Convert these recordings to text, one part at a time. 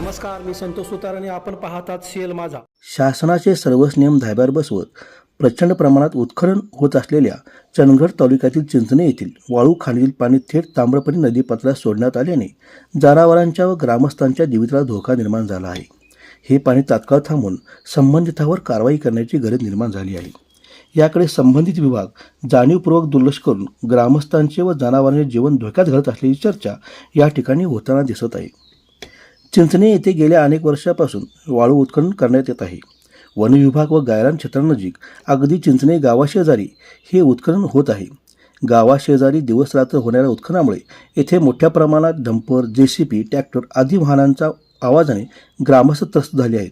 नमस्कार मी संतोष सुतार आणि आपण पाहतात सीएल माझा. शासनाचे सर्वच नियम धाब्यावर बसवत प्रचंड प्रमाणात उत्खनन होत असलेल्या चंदगड तालुक्यातील चिंचणे येथील वाळू खाणीतील पाणी थेट ताम्रपणी नदीपात्रात सोडण्यात आल्याने जनावरांच्या व ग्रामस्थांच्या जीविताला धोका निर्माण झाला आहे. हे पाणी तात्काळ थांबून संबंधितावर कारवाई करण्याची गरज निर्माण झाली आहे. याकडे संबंधित विभाग जाणीवपूर्वक दुर्लक्ष करून ग्रामस्थांचे व जनावरांचे जीवन धोक्यात घालत असल्याची चर्चा या ठिकाणी होताना दिसत आहे. चिंचणे येथे गेल्या अनेक वर्षापासून वाळू उत्खनन करण्यात येत आहे. वन विभाग व गायरान क्षेत्रानजीक अगदी चिंचणे गावाशेजारी हे उत्खनन होत आहे. गावाशेजारी दिवस रात्र होणाऱ्या उत्खनामुळे येथे मोठ्या प्रमाणात डंपर जे सी पी ट्रॅक्टर आदी वाहनांच्या आवाजाने ग्रामस्थ त्रस्त झाले आहेत.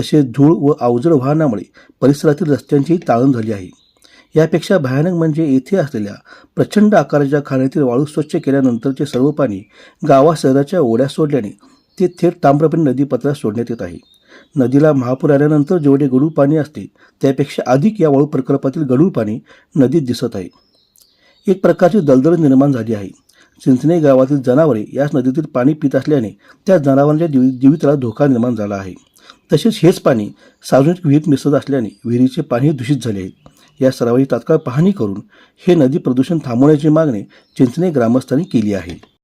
तसेच धूळ व अवजड वाहनामुळे परिसरातील रस्त्यांचीही ताळण झाली आहे. यापेक्षा भयानक म्हणजे येथे असलेल्या प्रचंड आकाराच्या खाण्यातील वाळू स्वच्छ केल्यानंतरचे सर्व पाणी गावाशहराच्या ओढ्या सोडल्याने ते थेट ताम्रपणी नदीपात्रात सोडण्यात येत आहे. नदीला महापूर आल्यानंतर जेवढे गढूळ पाणी असते त्यापेक्षा अधिक या वाळू प्रकल्पातील गढूळ पाणी नदीत दिसत आहे. एक प्रकारची दलदल निर्माण झाली आहे. चिंचणे गावातील जनावरे याच नदीतील पाणी पित असल्याने त्या जनावरांच्या जीव जीविताला धोका निर्माण झाला आहे. तसेच हेच पाणी सार्वजनिक विहिरीत मिसळत असल्याने विहिरीचे पाणी दूषित झाले आहे. या सर्वांची तात्काळ पाहणी करून हे नदी प्रदूषण थांबवण्याची मागणी चिंचणे ग्रामस्थांनी केली आहे.